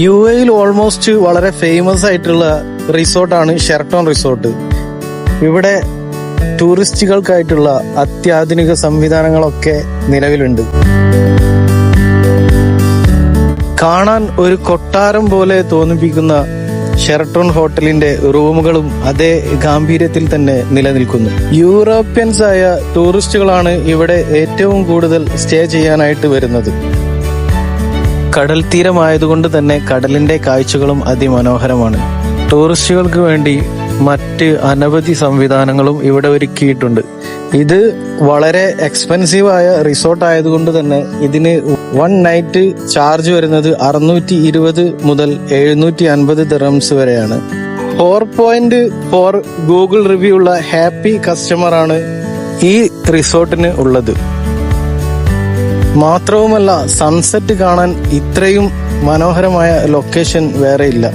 U എയിൽ almost വളരെ famous ആയിട്ടുള്ള റിസോർട്ടാണ് ഷെർട്ടോൺ റിസോർട്ട്. ഇവിടെ ടൂറിസ്റ്റുകൾക്കായിട്ടുള്ള അത്യാധുനിക സംവിധാനങ്ങളൊക്കെ നിലവിലുണ്ട്. കാണാൻ ഒരു കൊട്ടാരം പോലെ തോന്നിപ്പിക്കുന്ന ഷെർട്ടോൺ ഹോട്ടലിന്റെ റൂമുകളും അതേ ഗാംഭീര്യത്തിൽ തന്നെ നിലനിൽക്കുന്നു. യൂറോപ്യൻസ് ആയ ടൂറിസ്റ്റുകളാണ് ഇവിടെ ഏറ്റവും കൂടുതൽ സ്റ്റേ ചെയ്യാനായിട്ട് വരുന്നത്. കടൽ തീരമായതുകൊണ്ട് തന്നെ കടലിന്റെ കാഴ്ചകളും അതിമനോഹരമാണ്. ടൂറിസ്റ്റുകൾക്ക് വേണ്ടി മറ്റ് അനവധി സംവിധാനങ്ങളും ഇവിടെ ഒരുക്കിയിട്ടുണ്ട്. ഇത് വളരെ എക്സ്പെൻസീവ് ആയ റിസോർട്ട് ആയതുകൊണ്ട് തന്നെ ഇതിന് വൺ നൈറ്റ് ചാർജ് വരുന്നത് അറുന്നൂറ്റി ഇരുപത് മുതൽ എഴുന്നൂറ്റി അൻപത് ദിറംസ് വരെയാണ്. Four point four Google review ഉള്ള ഹാപ്പി കസ്റ്റമർ ആണ് ഈ റിസോർട്ടിന് ഉള്ളത്. മാത്രവുമല്ല സൺസെറ്റ് കാണാൻ ഇത്രയും മനോഹരമായ ലൊക്കേഷൻ വേറെയില്ല